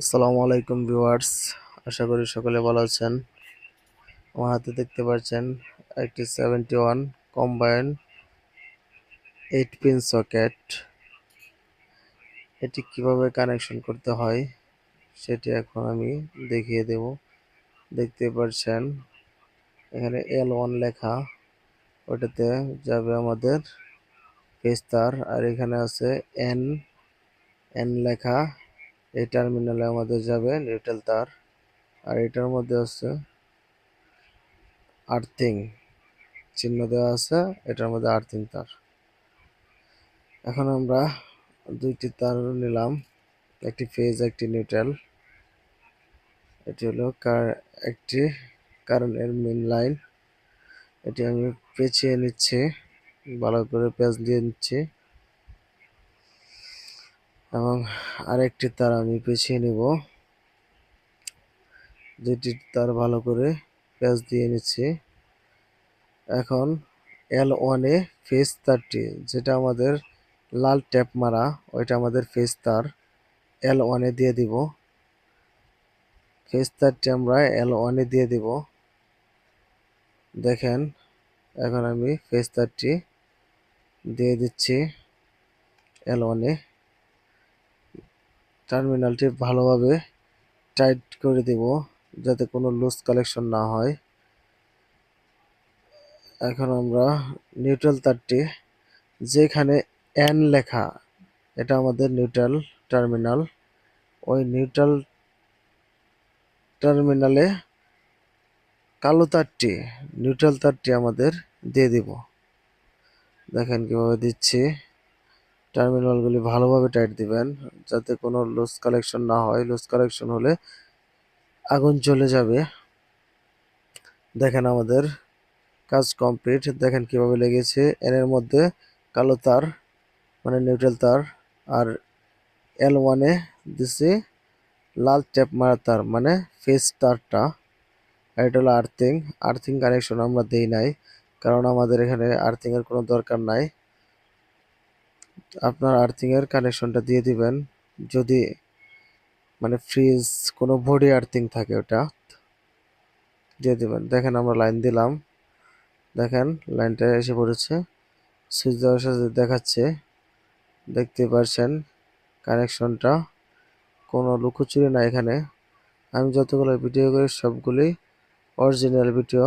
আসসালামু আলাইকুম ভিউয়ার্স, আশা করি সকলে ভালো আছেন। আমার হাতে দেখতে পাচ্ছেন একটি seventy one combine eight pin socket. এটি কীভাবে কানেকশন করতে হয় সেটি এখন আমি দেখিয়ে দেব। দেখতে পাচ্ছেন, এখানে এল ওয়ান লেখা, ওটাতে যাবে আমাদের পেস্তার আর এখানে আছে এন এন লেখা। এই টার্মিনালে আমাদের যাবে নিউট্রাল তার। আর এটার মধ্যে আছে আর্থিং চিহ্ন দেওয়া আছে, এটার মধ্যে আর্থিং তার। এখন আমরা দুইটি তার নিলাম, একটি ফেজ একটি নিউট্রাল এটি হলো কার, একটি কারেন্টের মেন লাইন এটি আমি পেঁচিয়ে নিচ্ছি, ভালো করে পেঁচ দিয়ে নিচ্ছি। এবং আরেকটি তার আমি পেঁচিয়ে নেব। দুইটি তার ভালো করে পেঁচ দিয়ে নিচ্ছি। এখন এল ওয়ানে ফেস তারটি, যেটা আমাদের লাল ট্যাপ মারা, ওইটা আমাদের ফেস তার। এল ওয়ানে দিয়ে দিব। ফেস তারটি আমরা এল ওয়ানে দিয়ে দিব। দেখেন, এখন আমি ফেস তারটি দিয়ে দিচ্ছি এল ওয়ানে টার্মিনালটি ভালোভাবে টাইট করে দিব যাতে কোনো লুজ কালেকশন না হয়। এখন আমরা নিউট্রাল তারটি, যেখানে এন লেখা, এটা আমাদের নিউট্রাল টার্মিনাল ওই নিউট্রাল টার্মিনালে কালো তারটি নিউট্রাল তারটি আমাদের দিয়ে দিব। দেখেন কীভাবে দিচ্ছি। টার্মিনালগুলি ভালোভাবে টাইট দিবেন, যাতে কোনো লুজ কালেকশন না হয়। লুজ কালেকশন হলে আগুন চলে যাবে। দেখেন আমাদের কাজ কমপ্লিট দেখেন কীভাবে লেগেছে। এর মধ্যে কালো তার মানে নিউট্রাল তার, আর এল ওয়ানে দিছি লাল ট্যাপ মারা তার মানে ফেস তারটা। এটা হলো আর্থিং আর্থিং কানেকশন আমরা দেই নাই, কারণ আমাদের এখানে আর্থিংয়ের কোনো দরকার নাই। আপনার আর্থিং এর কানেকশনটা দিয়ে দিবেন। যদি মানে ফ্রিজ কোনো বডি আর্থিং থাকে ওটা, দিয়ে দেবেন। দেখেন আমরা লাইন দিলাম। দেখেন লাইনটা এসে পড়েছে। সুইচ দেওয়ার সাথে দেখাচ্ছে। দেখতে পাচ্ছেন কানেকশনটা কোনো লুকোচুরি না এখানে। আমি যতগুলো ভিডিও করি সবগুলি অরিজিনাল ভিডিও